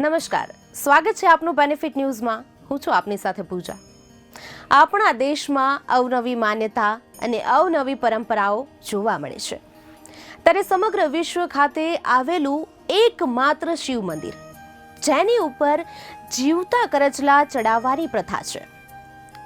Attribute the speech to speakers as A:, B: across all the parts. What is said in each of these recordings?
A: નમસ્કાર. સ્વાગત છે આપનું બેનિફિટ ન્યૂઝમાં હું છું આપની સાથે પૂજા. આપણા દેશમાં અવનવી માન્યતા અને અવનવી પરંપરાઓ જોવા મળે છે. ત્યારે સમગ્ર વિશ્વ ખાતે આવેલું એકમાત્ર શિવ મંદિર, જેની ઉપર જીવતા કરચલા ચડાવવાની પ્રથા છે.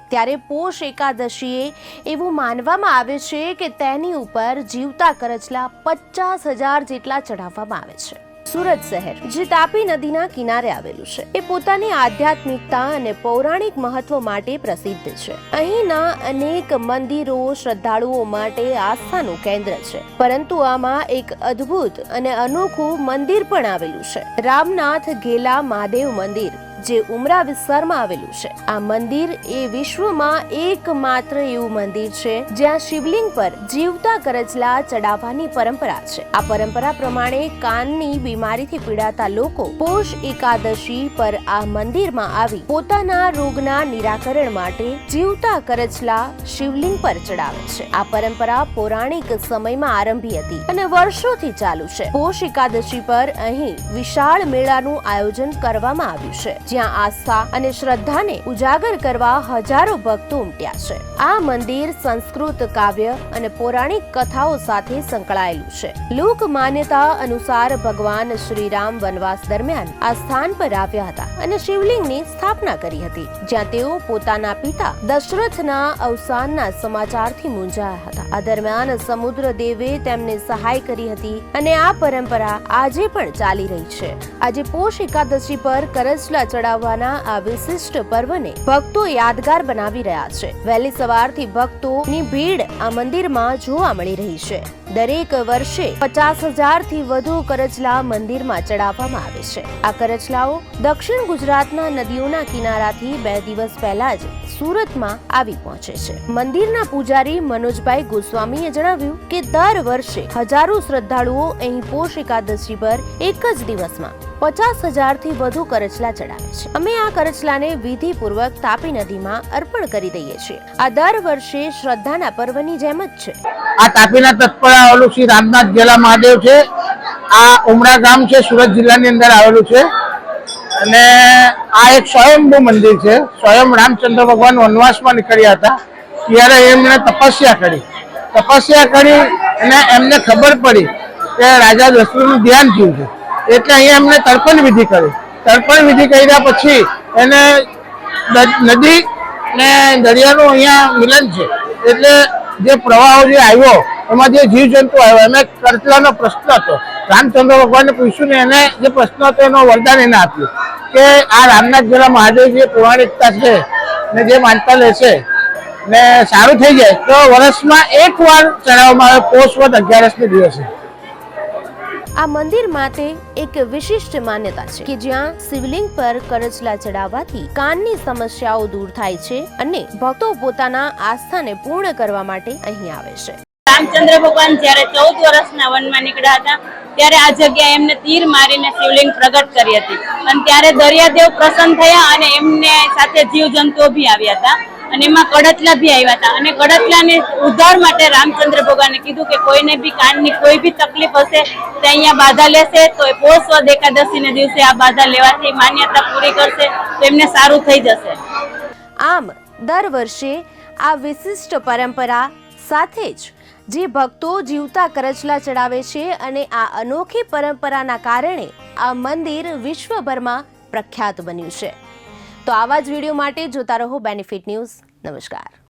A: ત્યારે પોષ એકાદશીએ એવું માનવામાં આવે છે કે તેની ઉપર જીવતા કરચલા પચાસ હજાર જેટલા ચઢાવવામાં આવે છે. સુરત શહેર, જે તાપી નદીના કિનારે આવેલું છે. એ પોતાની આધ્યાત્મિકતા અને પૌરાણિક મહત્વ માટે પ્રસિદ્ધ છે. અહીંના અનેક મંદિરો, શ્રદ્ધાળુઓ માટે આસ્થાનું કેન્દ્ર છે. પરંતુ આમાં એક અદ્ભુત અને અનોખું મંદિર પણ આવેલું છે. રામનાથ ઘેલા મહાદેવ મંદિર જે ઉમરા વિસ્તારમાં આવેલું છે. આ મંદિર એ વિશ્વમાં એકમાત્ર એવું મંદિર છે, જ્યાં શિવલિંગ પર જીવતા કરજલા ચડાવવાની પરંપરા છે. આ પરંપરા પ્રમાણે કાનની બીમારીથી પીડાતા લોકો પોષ એકાદશી પર આ મંદિરમાં આવી પોતાના રોગના નિરાકરણ માટે જીવતા કરજલા શિવલિંગ પર ચડાવે છે. આ પરંપરા પૌરાણિક સમયમાં આરંભી હતી અને વર્ષોથી ચાલુ છે. પોષ એકાદશી પર અહીં વિશાળ મેળાનું આયોજન કરવામાં આવ્યું છે જ્યાં આસ્થા અને શ્રદ્ધાને ઉજાગર કરવા હજારો ભક્તો ઉમટ્યા છે. આ મંદિર સંસ્કૃત કાવ્ય અને પૌરાણિક કથાઓ સાથે સંકળાયેલું છે. લોક માન્યતા અનુસાર ભગવાન શ્રીરામ વનવાસ દરમિયાન આ સ્થાન પર આવ્યા હતા અને શિવલિંગની સ્થાપના કરી હતી, જ્યાં તેઓ પોતાના પિતા દશરથના અવસાનના સમાચારથી મૂંઝાયા હતા. આ દરમિયાન સમુદ્ર દેવે તેમને સહાય કરી હતી અને આ પરંપરા આજે પણ ચાલી રહી છે. આજે પોષ એકાદશી પર કરચલા ચડાવવાના આ વિશિષ્ટ પર્વને ભક્તો યાદગાર બનાવી રહ્યા છે. વહેલી સવારથી ભક્તોની ભીડ આ મંદિરમાં જોવા મળી રહી છે. દરેક વર્ષે પચાસ હજારથી વધુ કરચલા મંદિરમાં ચડાવવામાં આવે છે. આ કરચલાઓ દક્ષિણ ગુજરાતના નદીઓના કિનારાથી બે દિવસ પહેલા જ સુરતમાં આવી પહોંચે છે. મંદિરના પૂજારી મનોજભાઈ ગોસ્વામીએ જણાવ્યું કે દર વર્ષે હજારો શ્રદ્ધાળુઓ અહીં પોષ એકાદશી પર એક જ દિવસમાં પચાસ હજારથી વધુ કરચલા ચડાવે છે. અમે આ કરચલાને વિધિપૂર્વક તાપી નદીમાં અર્પણ કરી દઈએ છીએ. આ દર વર્ષે શ્રદ્ધાના પર્વની જેમ જ છે.
B: આ તાપીના તત્પરા આવેલું શ્રી રામનાથ જેલા મહાદેવ છે. આ ઉમરા ગામ છે, સુરત જિલ્લાની અંદર આવેલું છે. અને આ એક સ્વયંભૂ મંદિર છે. સ્વયં રામચંદ્ર ભગવાન વનવાસમાં નીકળ્યા હતા. ત્યારે એમણે તપસ્યા કરી. તપસ્યા કરી અને એમને ખબર પડી કે રાજા દશરથનું ધ્યાન થયું છે. એટલે અહીંયા એમને તર્પણ વિધિ કરી. તર્પણ વિધિ કર્યા પછી એને નદી ને દરિયાનું અહીંયા મિલન છે. એટલે જે પ્રવાહો જે આવ્યો, એમાં જે જીવજંતુ આવ્યો, એમાં કરતલાનો પ્રશ્ન હતો. રામચંદ્ર ભગવાનને પૂછ્યું ને એને જે પ્રશ્ન હતો એનો વરદાન એને આપ્યું. કે આ રામનાથ જિલ્લા મહાદેવ જે પૌરાણિકતા છે ને જે માનતા લેશે ને સારું થઈ જાય, તો વર્ષમાં એક વાર ચડાવવામાં આવે, પોષ વદ અગિયારસને દિવસે.
A: આ મંદિર માટે એક વિશિષ્ટ માન્યતા છે કે જ્યાં શિવલિંગ પર કરચલા ચડાવવાથી કાનની સમસ્યાઓ દૂર થાય છે અને ભક્તો પોતાના આસ્થાને પૂર્ણ કરવા માટે અહીં આવે છે.
C: રામચંદ્ર ભગવાન જ્યારે ચૌદ વર્ષના વનમાં નીકળ્યા હતા, ત્યારે આ જગ્યાએ એમને તીર મારીને શિવલિંગ પ્રગટ કરી હતી. અને ત્યારે દરિયાદેવ પ્રસન્ન થયા અને એમને સાથે જીવજંતુઓ બી આવ્યા હતા. અને એમાં કડતલા બી આવ્યા હતા. અને કડતલાને ઉદ્ધાર માટે રામચંદ્ર ભગવાને કીધું કે કોઈને બી કાનની કોઈ બી તકલીફ હશે તે અહીંયા બાધા લેશે, તો એ પોષ વદ એકાદશીને દિવસે આ બાધા લેવાથી માન્યતા પૂરી કરશે, તો એમને સારું થઈ જશે.
A: આમ, દર વર્ષે આ વિશિષ્ટ પરંપરા સાથે જ જે ભક્તો જીવતા કરચલા ચડાવે છે અને આ અનોખી પરંપરાના કારણે આ મંદિર વિશ્વભરમાં પ્રખ્યાત બન્યું છે. તો આવા જ વીડિયો માટે જોતા રહો બેનિફિટ ન્યૂઝ નમસ્કાર.